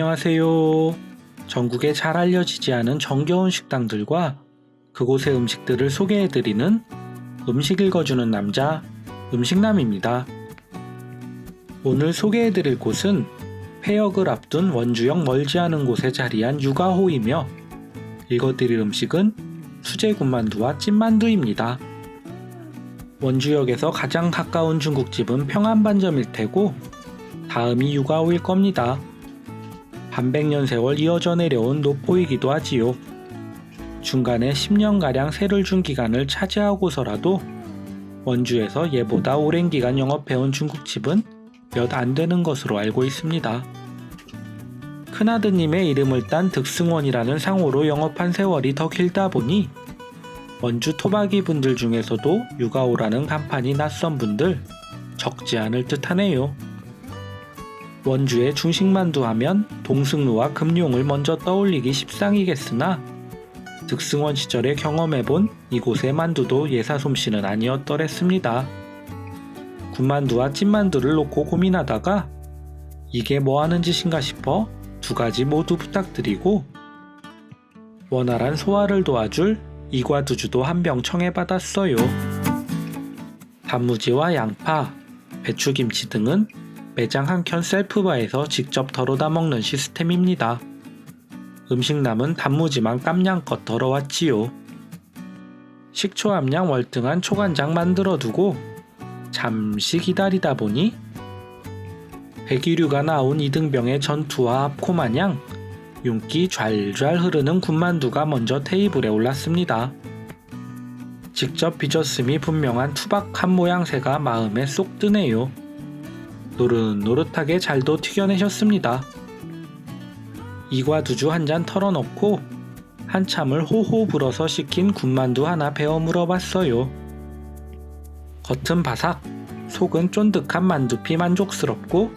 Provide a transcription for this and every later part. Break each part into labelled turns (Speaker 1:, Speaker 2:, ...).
Speaker 1: 안녕하세요. 전국에 잘 알려지지 않은 정겨운 식당들과 그곳의 음식들을 소개해드리는 음식 읽어주는 남자 음식남입니다. 오늘 소개해드릴 곳은 폐역을 앞둔 원주역 멀지 않은 곳에 자리한 육아호이며 읽어드릴 음식은 수제군만두와 찐만두입니다. 원주역에서 가장 가까운 중국집은 평안반점일 테고 다음이 육아호일 겁니다. 반백년 세월 이어져 내려온 노포이기도 하지요. 중간에 10년가량 세를 준 기간을 차지하고서라도 원주에서 얘보다 오랜 기간 영업해온 중국집은 몇 안 되는 것으로 알고 있습니다. 큰아드님의 이름을 딴 득승원이라는 상호로 영업한 세월이 더 길다 보니 원주 토박이 분들 중에서도 육아오라는 간판이 낯선 분들 적지 않을 듯 하네요. 원주의 중식만두 하면 동승루와 금룡을 먼저 떠올리기 십상이겠으나 득승원 시절에 경험해본 이곳의 만두도 예사솜씨는 아니었더랬습니다. 군만두와 찐만두를 놓고 고민하다가 이게 뭐 하는 짓인가 싶어 두 가지 모두 부탁드리고 원활한 소화를 도와줄 이과두주도 한 병 청해받았어요. 단무지와 양파, 배추김치 등은 매장 한 켠 셀프바에서 직접 덜어다 먹는 시스템입니다. 음식 남은 단무지만 깜냥껏 덜어왔지요. 식초 함량 월등한 초간장 만들어 두고 잠시 기다리다 보니 백이류가 나온 이등병의 전투와 합코마냥 윤기 좔좔 흐르는 군만두가 먼저 테이블에 올랐습니다. 직접 빚었음이 분명한 투박한 모양새가 마음에 쏙 드네요. 노릇노릇하게 잘도 튀겨내셨습니다. 이과 두주 한 잔 털어넣고 한참을 호호 불어서 식힌 군만두 하나 베어 물어봤어요. 겉은 바삭, 속은 쫀득한 만두피 만족스럽고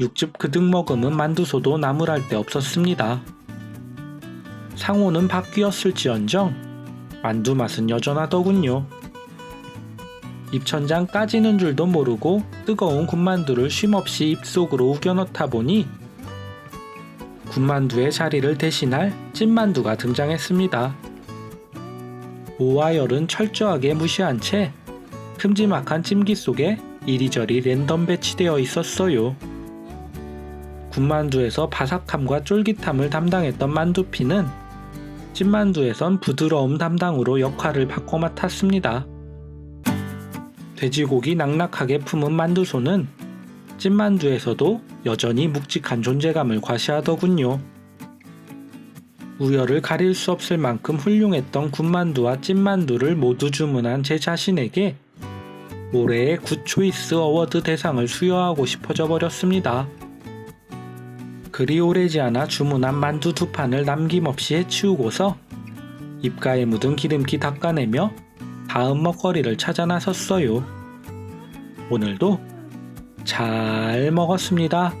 Speaker 1: 육즙 그득 머금은 만두소도 나무랄 데 없었습니다. 상호는 바뀌었을지언정 만두 맛은 여전하더군요. 입천장 까지는 줄도 모르고 뜨거운 군만두를 쉼없이 입속으로 우겨 넣다 보니 군만두의 자리를 대신할 찐만두가 등장했습니다. 오와열은 철저하게 무시한 채 큼지막한 찜기 속에 이리저리 랜덤 배치되어 있었어요. 군만두에서 바삭함과 쫄깃함을 담당했던 만두피는 찐만두에선 부드러움 담당으로 역할을 바꿔 맡았습니다. 돼지고기 낙낙하게 품은 만두소는 찐만두에서도 여전히 묵직한 존재감을 과시하더군요. 우열을 가릴 수 없을 만큼 훌륭했던 군만두와 찐만두를 모두 주문한 제 자신에게 올해의 굿초이스 어워드 대상을 수여하고 싶어져 버렸습니다. 그리 오래지 않아 주문한 만두 두 판을 남김없이 해치우고서 입가에 묻은 기름기 닦아내며 다음 먹거리를 찾아 나섰어요. 오늘도 잘 먹었습니다.